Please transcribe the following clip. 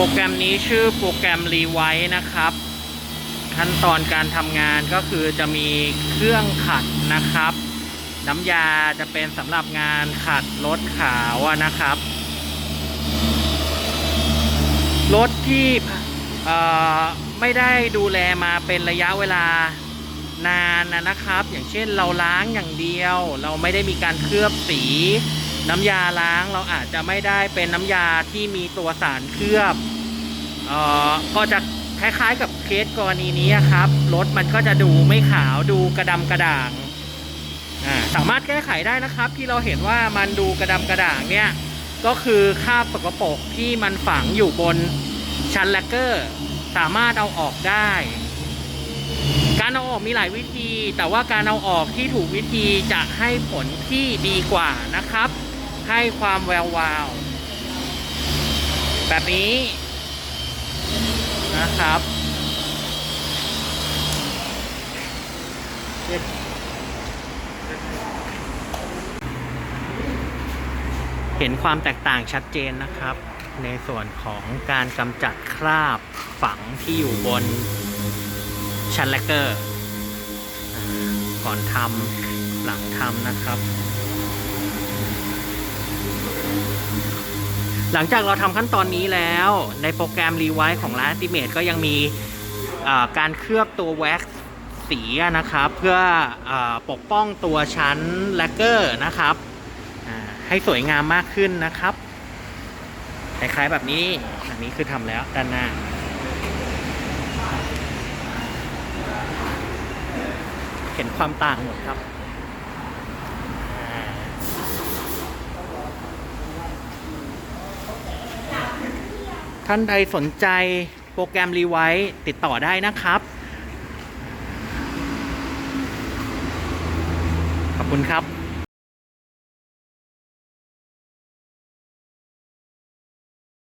รแกรมนี้ชื่อโปรแกรมรีไว e นะครับ ขั้นตอนการทำงานก็คือจะมีเครื่องขัดนะครับ น้ำยาจะเป็นสำหรับงานขัดรถขาวนะครับ รถที่ไม่ได้ดูแลมาเป็นระยะเวลานานนะครับ อย่างเช่นเราล้างอย่างเดียว เราไม่ได้มีการเคลือบสี น้ำยาล้างเราอาจจะไม่ได้เป็นน้ำยาที่มีตัวสารเคลือบเอ่อก็จะคล้ายๆกับเคสกรณีนี้ครับรถมันก็จะดูไม่ขาวดูกระดำกระด่างอ่าสามารถแก้ไขได้นะครับ ที่เราเห็นว่ามันดูกระดำกระด่างเนี่ยก็คือคราบสกปรกที่มันฝังอยู่บนชั้นแลกเกอร์ สามารถเอาออกได้ การเอาออกมีหลายวิธี แต่ว่าการเอาออกที่ถูกวิธีจะให้ผลที่ดีกว่านะครับ ให้ความแวววาว แบบนี้นะครับเห็นความแตกต่างชัดเจนนะครับ ในส่วนของการกำจัดคราบฝังที่อยู่บนชั้นแลกเกอร์ ก่อนทำหลังทำนะครับ หลังจากเราทำขั้นตอนนี้แล้ว ในโปรแกรมรีไว e ของร้าน Ultimate ก็ยังมีการเคลือบตัวแว็กซ์สีนะครับ เพื่ออปกป้องตัวชั้นแลกเกอร์นะครับ ให้สวยงามมากขึ้นนะครับคล้ายๆแบบนี้อันนี้คือทำแล้วด้านหน้าเห็นความต่างหมดครับ ท่านใดสนใจโปรแกรมรีไว e ติดต่อได้นะครับ ขอบคุณครับ